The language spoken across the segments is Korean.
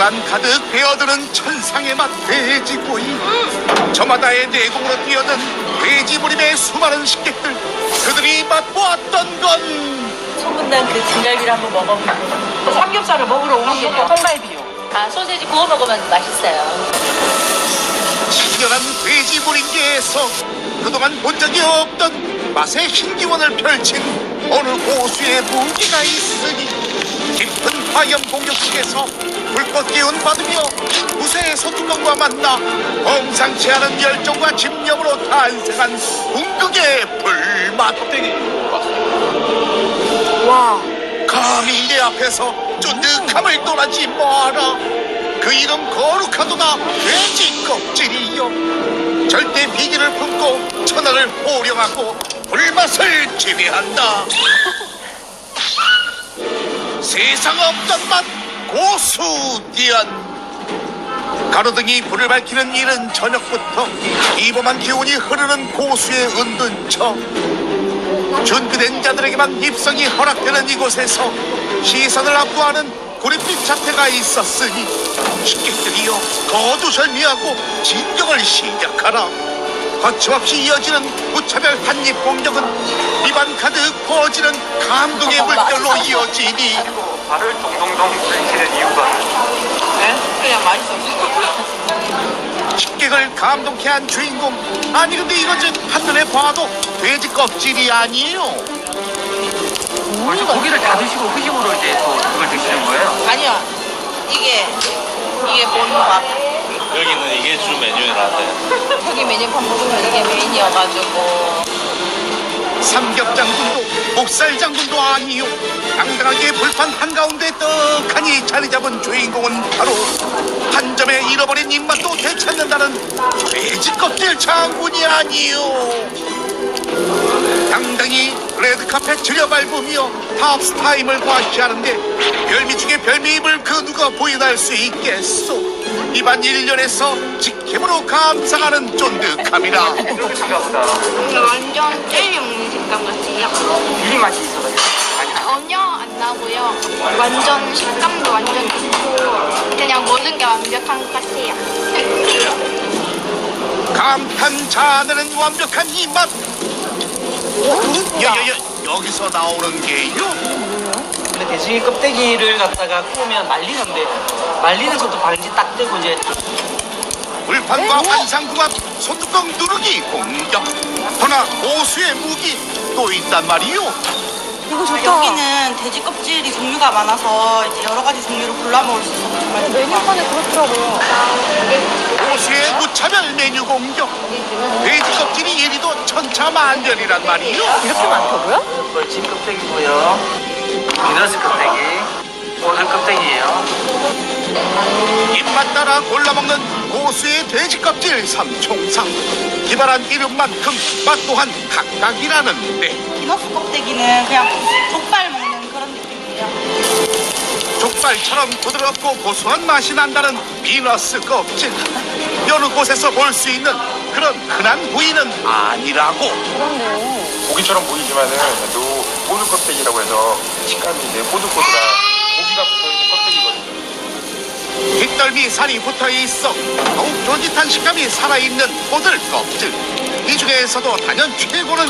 입안 가득 베어드는 천상의 맛 돼지구이. 저마다의 내공으로 뛰어든 돼지무림의 수많은 식객들 그들이 맛보았던 건 소문난 그 등갈비를 한번 먹어보고. 삼겹살을 먹으러 오는 게 통갈비요. 아 소세지 구워 먹으면 맛있어요. 친절한 돼지무림계에서 그동안 본 적이 없던 맛의 신기원을 펼친 어느 고수의 무기가 있으니 깊은 화염 공격식에서 불꽃 기운 받으며 무쇠의 소뚜껑과 만나 범상치 않은 열정과 집념으로 탄생한 궁극의 불맛 와. 감히 내 앞에서 쫀득함을 떠나지 마라. 그 이름 거룩하도다 돼지 껍질이여. 절대 비기를 품고 천하를 호령하고 불맛을 지배한다. 세상 없던 맛 고수디안 가로등이 불을 밝히는 이른 저녁부터 이범한 기운이 흐르는 고수의 은둔처 준비된 자들에게만 입성이 허락되는 이곳에서 시선을 압도하는 구릿빛 자태가 있었으니 식객들이여 거두절미하고 진격을 시작하라. 거침없이 이어지는 무차별 한입 공격은 입안 가득 퍼지는 감동의 물결로 이어지니 발을 동동동 긁히는 이유가 네? 그냥 맛있어. 식객을 감동케 한 주인공 아니 근데 이것은 한눈에 봐도 돼지 껍질이 아니에요 벌써 고기를 다 드시고 후식으로 이제 또 그걸 드시는 거예요? 아니야. 이게 이게 본밥. 여기는 이게 주 메뉴라대. 여기 메뉴판 먹으면 이게 메인이어가지고 삼겹장군도 목살장군도 아니요. 당당하게 불판 한가운데 떡하니 자리 잡은 주인공은 바로 한 점에 잃어버린 입맛도 되찾는다는 돼지 껍질 장군이 아니요. 당당히 레드카펫 들여밟으며 탑스타임을 과시하는데 별미 중에 별미임을 그 누가 부인할 수 있겠소 입안 일년에서 직캠으로 감상하는 쫀득함이라 이렇게 생각보다 근데 완전 젤리 먹는 식감 같아요. 이 맛이 있어가지고 아니 전혀 안 나고요. 완전 식감도 완전 좋고 그냥 모든 게 완벽한 것 같아요. 감탄 자아내는 완벽한 이 맛. 여 여 여 여기서 나오는 게요. 근데 돼지 껍데기를 갖다가 구우면 말리는데 말리는 것도 바른지 딱 떼고 이제 불판과 환상궁합 소뚜껑 누르기 공격. 허나 고수의 무기 또 있단 말이요. 여기는 돼지 껍질이 종류가 많아서 이제 여러 가지 종류로 골라 먹을 수 있어서 정말 메뉴판에 고수의 무차별 메뉴 공격. 돼지 껍질이 이리도 천차만별이란 말이요. 이렇게 많다고요? 벌집 껍데기고요 미너스 껍데기 오늘 껍데기예요 입맛 따라 골라 먹는 고수의 돼지 껍질 삼총상. 기발한 이름만큼 맛 또한 각각이라는데. 비너스 껍데기는 그냥 족발 먹는 그런 느낌이에요. 족발처럼 부드럽고 고소한 맛이 난다는 비너스 껍질. 여러 곳에서 볼 수 있는 그런 흔한 부위는 아니라고. 고기처럼 보이지만은 또 꼬들 껍데기라고 해서 식감이 이제 꼬들꼬들한 고기가 붙어있는 껍데기거든요 깃덜미 살이 붙어 있어 더욱 쫄깃한 식감이 살아있는 꼬들 껍질. 이 중에서도 단연 최고는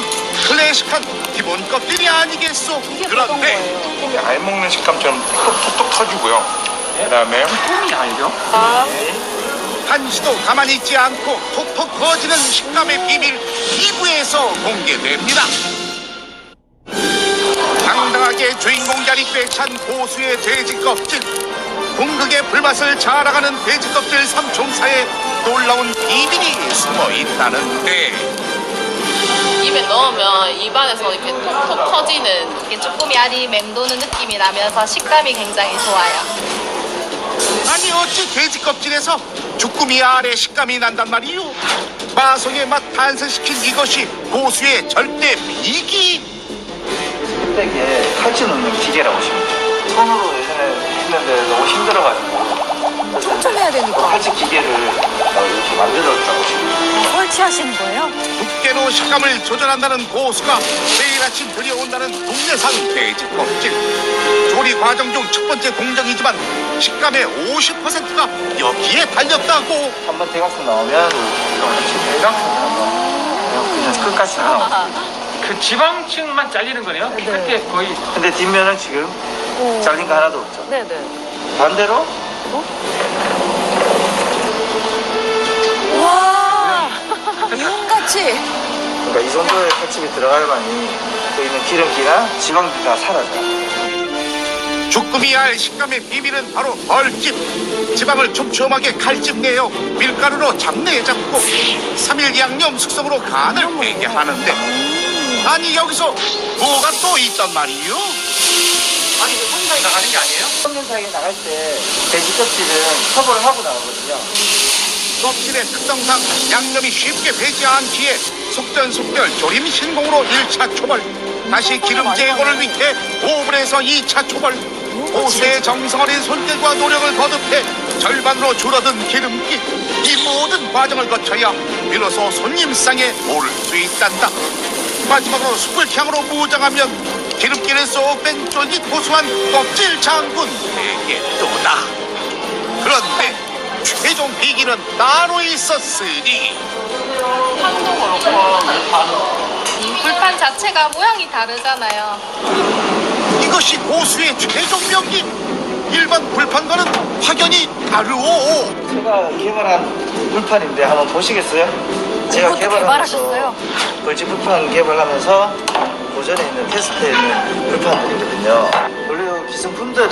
클래식한 기본 껍질이 아니겠소. 그런데 이게 알먹는 식감처럼 톡톡톡 터지고요 그 다음에 홈이 아니죠? 한시도 가만히 있지 않고 톡톡 퍼지는 식감의 비밀 2부에서 공개됩니다. 당당하게 주인공 자리 꿰찬 고수의 돼지 껍질. 궁극의 불맛을 자아가는 돼지 껍질 삼총사에 놀라운 비밀이 숨어 있다는데 입에 넣으면 입안에서 이렇게 톡톡 터지는 이게 조금 알이 맴도는 느낌이 나면서 식감이 굉장히 좋아요. 아니 어찌 돼지 껍질에서 주꾸미 알의 식감이 난단 말이오 마성의 맛 탄생시킨 이것이 고수의 절대 비기 껍데기에 칼집 넣는 기계라고 보시면 돼요 손으로 예전에 했는데 너무 힘들어가지고 촘촘해야 되니까. 칼집 기계를 어, 이렇게 만들었다고. 설치하시는 거예요? 두께로 식감을 조절한다는 고수가 매일 아침 들여온다는 국내산 돼지 껍질 조리 과정 중 첫 번째 공정이지만 식감의 50%가 여기에 달렸다고 한 번 대각선 나오면 대각선 나오면 그냥 끝까지 나와. 그 지방층만 잘리는 거네요? 그때 거의 근데 뒷면은 지금 잘린 거 하나도 없죠. 네네. 반대로 와, 이온같이. 그러니까 이 정도의 칼집이 들어가야만이 또 있는 기름기나 지방기가 사라져. 주꾸미야 할 식감의 비밀은 바로 벌집 지방을 촘촘하게 칼집 내어 밀가루로 잡내에 잡고 3일 양념 숙성으로 간을 배게 하는데 아니 여기서 뭐가 또 있단 말이요? 아니 그 손상이 나가는 게 아니에요? 성년사에 나갈 때 돼지 껍질은 커버를 하고 나가거든요. 껍질의 특성상 양념이 쉽게 배지 않기에 속전속결 조림 신공으로 1차 초벌 다시 기름 제거를 위해 오븐에서 2차 초벌 고수의 정성 어린 손길과 노력을 거듭해 절반으로 줄어든 기름기 이 모든 과정을 거쳐야 비로소 손님상에 오를 수 있단다 마지막으로 숯불향으로 무장하면 기름기를 쏙 뺀 쫄깃 고소한 껍질 장군. 내게 또다 그런데 최종 비기는 따로 있었으니. 향도 그렇고 이 불판 자체가 모양이 다르잖아요. 이것이 고수의 최종 명기. 일반 불판과는 확연히 다르오. 제가 개발한 불판인데 한번 보시겠어요? 제가 이것도 개발하면서 개발하셨어요? 벌집 불판 개발하면서 고전에 있는 테스트에 있는 불판들이거든요. 원래 요 기성품들을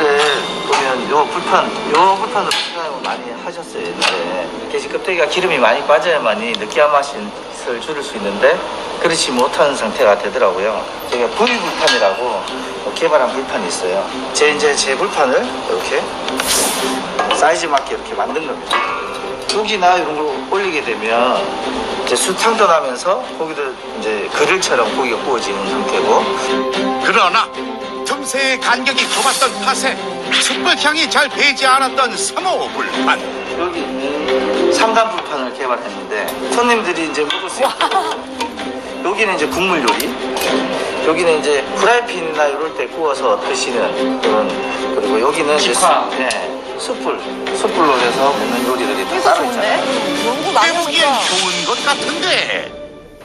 보면 요 불판, 요 불판으로 사용을 많이 하셨어요 옛날에. 돼지 껍데기가 기름이 많이 빠져야만이 느끼한 맛을 줄일 수 있는데 그렇지 못한 상태가 되더라고요. 제가 V 불판이라고 개발한 불판이 있어요. 제 이제 제 불판을 이렇게 사이즈 맞게 이렇게 만든 겁니다. 고기나 이런 걸 올리게 되면 이제 수탕도 나면서 고기도 이제 그릴처럼 고기가 구워지는 상태고. 그러나 틈새의 간격이 좁았던 탓에 숯불향이 잘 배지 않았던 3호 불판. 여기 있는 3단 불판을 개발했는데 손님들이 이제 먹을 수 있고 여기는 이제 국물 요리. 여기는 이제 프라이팬이나 이럴 때 구워서 드시는 그런 그리고 여기는. 수- 네, 숯불 숯불로 해서 먹는 요리들이 다 따로 있잖아요. 연구 많이 해보기엔 하니까. 좋은 것 같은데.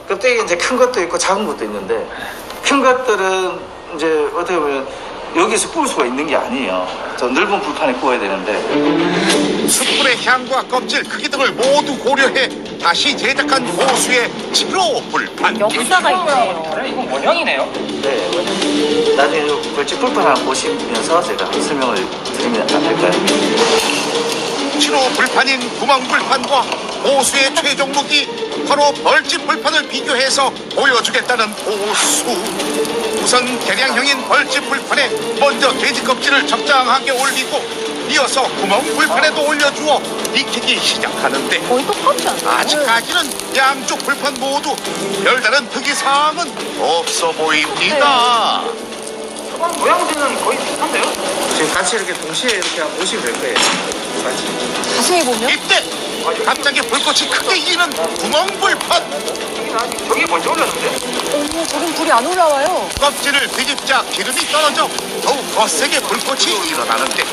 껍데기 이제 큰 것도 있고 작은 것도 있는데 큰 것들은 이제 어떻게 보면 여기서 구울 수가 있는 게 아니에요. 저 넓은 불판에 구워야 되는데 숯불의 향과 껍질 크기 등을 모두 고려해 다시 제작한 고수의 7호 불판 역사가 있네요. 다른 이건 원형이네요. 네, 나중에 요 벌집 불판 하나 보시면서 제가 설명을 드리면 안 될까요? 7호 불판인 구멍 불판과 고수의 최종 무기 바로 벌집 불판을 비교해서 보여주겠다는 고수 우선 계량형인 벌집 불판에 먼저 돼지 껍질을 적당하게 올리고 이어서 구멍 불판에도 올려주어 익히기 시작하는데 거의 똑같지 않아요? 아직까지는 양쪽 불판 모두 별다른 특이사항은 없어 보입니다 모양새는 거의 비슷한데요? 지금 같이 이렇게 동시에 이렇게 보시면 될 거예요. 같이. 자세히 보면 이때 갑자기 불꽃이 크게 이는 구멍 불판 저기 먼저 올렸는데? 어머, 저긴 불이 안 올라와요. 껍질을 뒤집자 기름이 떨어져 더욱 거세게 불꽃이 일어나는데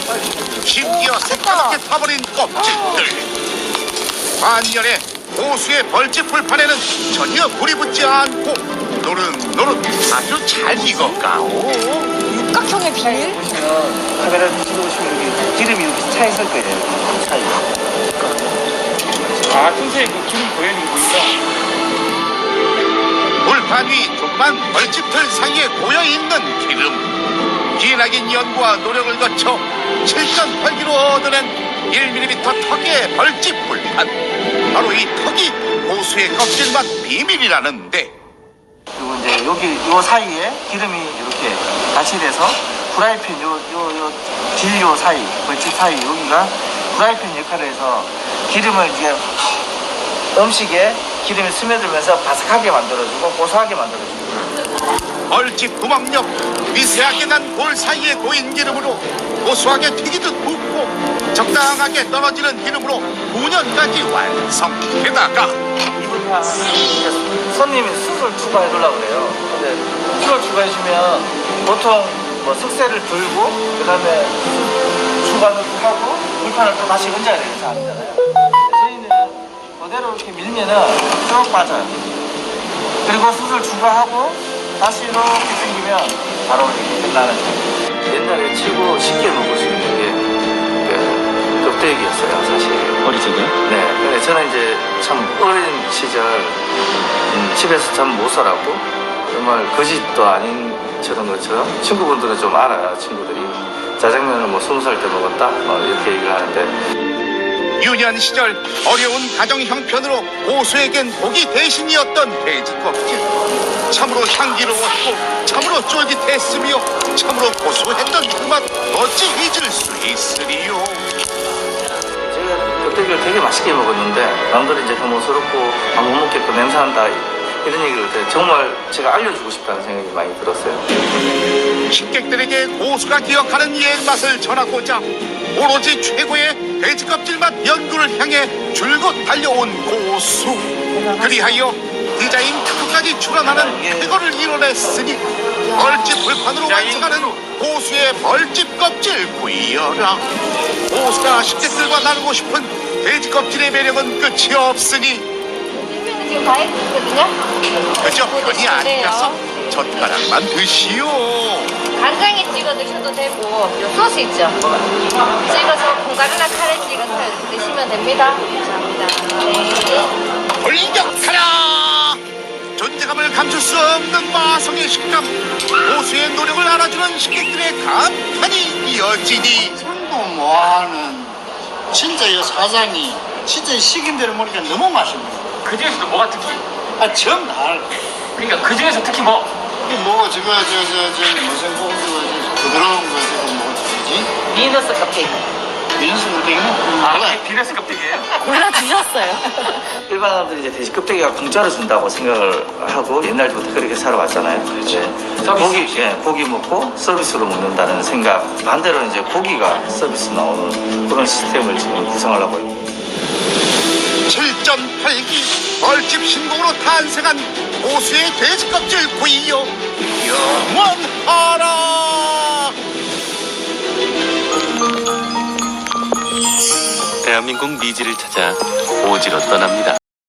심지어 새까맣게 타버린 껍질들 반면에 고수의 벌집 불판에는 전혀 불이 붙지 않고 노릇노릇 아주 잘 익어가오 육각형의 비밀? 보시면 카메라 찍어보시면 여기 기름이 이렇게 차 있을 거예요. 차이. 아 틈새에 그 기름 보이죠? 불판 위 조그만 벌집틀 사이에 고여 있는 기름. 기나긴 연구와 노력을 거쳐 7전 팔기로 얻어낸 1mm 턱의 벌집 불판. 바로 이 턱이 고수의 껍질맛 비밀이라는데. 그리고 이제 여기 요 사이에 기름이 이렇게 같이 돼서 프라이팬 요요요 딜요 사이 벌집 사이 여기가 프라이팬 역할을 해서 기름을 이제 음식에 기름이 스며들면서 바삭하게 만들어주고 고소하게 만들어주고 벌집 구멍력 미세하게 난돌 사이에 고인 기름으로 고소하게 튀기듯 굽고 적당하게 떨어지는 기름으로 9년까지 완성 게다가 이 불판 손님이 숯을 추가해 주려고 그래요. 근데 숯을 추가해 주면 보통 뭐 석쇠를 들고 그다음에 추가를 하고 불판을 또 다시 얹어야 되는 상황이잖아요. 그대로 이렇게 밀면은 쭉 빠져요. 그리고 숯을 추가하고 다시 이렇게 당기면 바로 이렇게 끝나는 거예요. 옛날에 치고 쉽게 먹을 수 있는 게 그, 껍데기였어요, 사실. 어릴 적에요? 네, 근데 저는 이제 참 어린 시절 음, 집에서 참 못 살았고 정말 거짓도 아닌 저런 것처럼 친구분들은 좀 알아요, 친구들이. 짜장면을 뭐 스무 살 때 먹었다? 뭐 이렇게 얘기를 하는데 유년 시절 어려운 가정 형편으로 고수에겐 고기 대신이었던 돼지 껍질. 참으로 향기로웠고 참으로 쫄깃했으며 참으로 고소했던 그맛 어찌 잊을 수 있으리요? 제가 껍데기를 되게 맛있게 먹었는데 남들이 이제 혐오스럽고 아, 못 먹겠고 냄새난다 이런 얘기를 할때 정말 제가 알려주고 싶다는 생각이 많이 들었어요. 식객들에게 고수가 기억하는 옛 맛을 전하고자 오로지 최고의 돼지 껍질 맛 연구를 향해 줄곧 달려온 고수 그리하여 디자인 특허까지 출원하는 쾌거를 이뤄냈으니 벌집 불판으로 완성하는 고수의 벌집 껍질 구이여라 고수가 식객들과 나누고 싶은 돼지 껍질의 매력은 끝이 없으니 지금 다이어트 있거든요. 그저 편이 아니라서 젓가락만 드시오 간장에 찍어 드셔도 되고 요 소스 있죠? 찍어서 콩가루나 카레 찍어서 드시면 됩니다. 감사합니다. 네. 돌격하라! 존재감을 감출 수 없는 마성의 식감 고수의 노력을 알아주는 식객들의 감탄이 이어지니 전부 모아는 진짜 이 사장이 진짜 시킨 대로 먹으니까 너무 맛있네. 그 중에서도 뭐가 특히? 아, 전날 그러니까 그 중에서 특히 뭐? 뭐 저거 저저 저 무슨 고기 저 부드러운 거 저거 뭐지? 비너스 껍데기. 민수 껍데기는 아. 이게 비너스 껍데기예요? 골라주셨어요. 일반 사람들이 이제 돼지 껍데기가 공짜로 준다고 생각을 하고 옛날부터 그렇게 살아왔잖아요. 이제 고기, 예, 고기 먹고 서비스로 먹는다는 생각. 반대로 이제 고기가 서비스 나오는 그런 시스템을 지금 구성을 하고 있고. 7.8기 벌집 신공으로 탄생한 고수의 돼지 껍질 구이여 영원하라 대한민국 미지를 찾아 오지로 떠납니다.